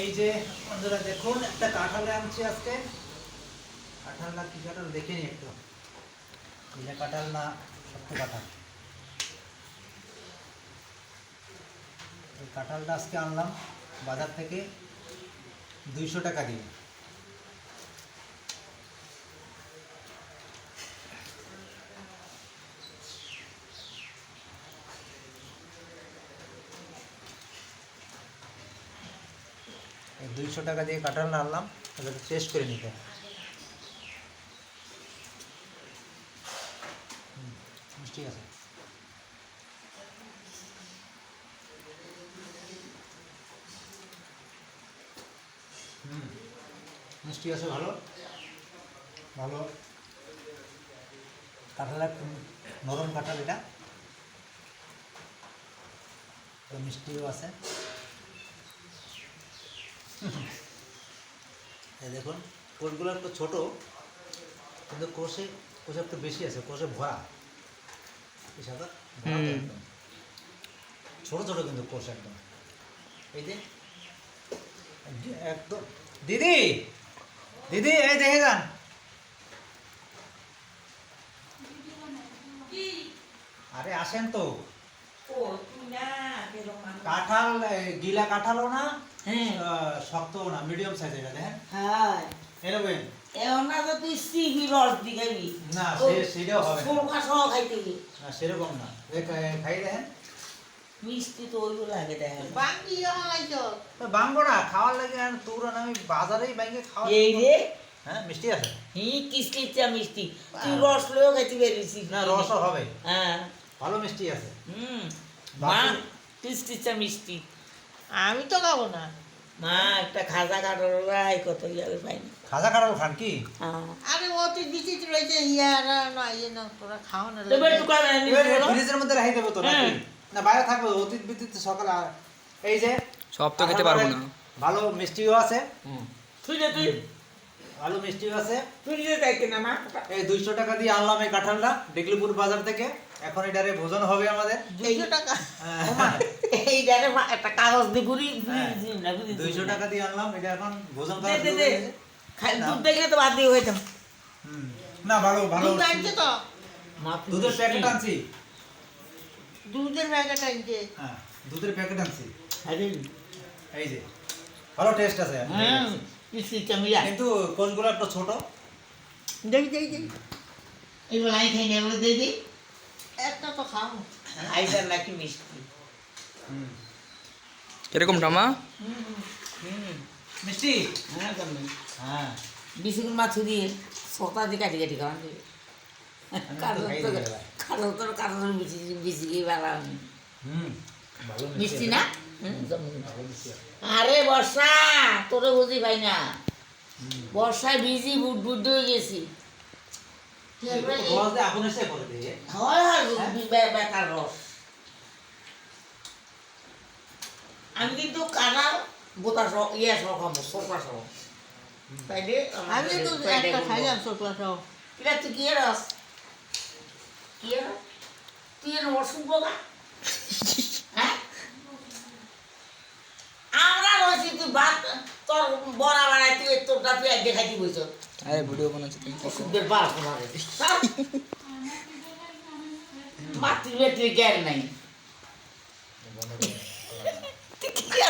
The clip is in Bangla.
এই যে, বন্ধুরা, দেখুন, একটা কাঁঠাল আনছি আজকে। কাঁঠাল না কি কাঁঠাল দেখে নি একটু কাঁঠাল না, সত্য কাঁঠাল। কাঁঠালটা আজকে আনলাম বাজার থেকে দুইশো টাকা দিয়ে। দুইশো টাকা দিয়ে কাঁঠাল আনলাম, তাহলে টেস্ট করে নিতে। মিষ্টি আছে। মিষ্টি আছে ভালো। ভালো। কাঁঠাল একটু নরম কাঁঠাল এটা। মিষ্টিও আছে। দেখুন কোষগুলো একটু ছোটো কিন্তু কোষে কোষে একটু বেশি আছে কোষে ভরা। সাদা ছোটো ছোটো কিন্তু কোষ একদম। এই যে একদম। দিদি! দিদি এই দেখে যান। আরে আসেন তো। কাঁঠাল গিলা কাঁঠালও না হ্যাঁ। শক্তও না মিডিয়াম সাইজ এটা দেখেন হ্যাঁ। এরকম? এখন না তো তুই সিহি রস দি না সে- সেটাও হবে ফুলকা সহ খাইতে গেলি। না সেরকম না। এ খাই দেখেন। মিষ্টি তো ওইগুলো লাগে দেখেন। তো বাঙ্গো না খাওয়ার লাগে আর তোর আমি বাজারেই ব্যাংকে খাওয়া এই রে হ্যাঁ মিষ্টি আছে? হি কিস মিষ্টি। তুই রস লয়েও খাইতে না রসও হবে। হ্যাঁ। ভালো মিষ্টি আছে। হুম। মা কিস কিসটা মিষ্টি। আমি তো খাব না। মা একটা খাজা কাটার রায় কত ইয়ারে পাইনি খাজা কাটাল খান কি? হ্যাঁ। আরে অতি বিচিত্র রয়েছে ইয়ারা না ইয়ে না তোরা খাও না। তবে একটু কারণ এবার ফ্রিজের মধ্যে রেখে দেবো তো নাকি? হ্যাঁ। না বাইরে থাকবে অতীত বিদ্যুৎ সকালে আর- এই যে সব তো খেতে পারব না। ভালো মিষ্টিও আছে। তুই যে তুই। ভালো মিষ্টিও আছে। তুই যে যাইতে না মা। এই দুইশো টাকা দিয়ে আনলাম এই কাঁঠালটা ডিগলিপুর বাজার থেকে। এখন এটারে ভোজন হবে আমাদের। দুইশো টাকা। হ্যাঁ। এই দেখে একটা কাগজ দিয়ে ঘুরি হ্যাঁ। দুইশো টাকা দিয়ে আনলাম এটা এখন ভোজন করা দুধ দেখলে তো বাদ দিয়ে হইতাম হুম। না ভালো ভালো দুধ আনছে তো। দুধের প্যাকেট আনছি? দুধের প্যাকেট আনছে। হ্যাঁ দুধের প্যাকেট আনছি। এই যে ভালো টেস্ট আছে। হ্যাঁ কিন্তু কোষগুলো একটু ছোট। দেখি দেখি দেখি এগুলো আই খাই না এগুলো দিয়ে দিই। একটা তো খাও আইসার নাকি মিষ্টি। কীরকম টামা মিষ্টি? হ্যাঁ হ্যাঁ। বিস্কুট মাছ দিয়ে সতা দিয়ে কাটি কাটি খাওয়া আমি তো কারণ খাই তো দিই এবার। কারণ তোর কারণ বেশি বেশি গিয়ে বেলা হুম মিষ্টি না। আরে বর্ষা তোরে বুঝি পাই না। বর্ষায় বিজি বুট বুট হয়ে গেছি। রস করে হয় বে- বেকার রস। আমি কিন্তু বোতা সহ ইয়ে সহ খাব সোফা সহ তাই আমি তো একটা খাইলাম শুক্লা সহ এটা তুই কি রস? কি রস? তুই এর রসুন পোকা? হ্যাঁ? আমরা রয়েছি তুই ভাত তোর বড়া বাড়াই তুই তোরটা তুই দেখাইতে বইছ। আরে ভিডিও বানাচ্ছি তুমি ওষুধের বার করে মাটি বেতৃ জ্ঞান নাই। কি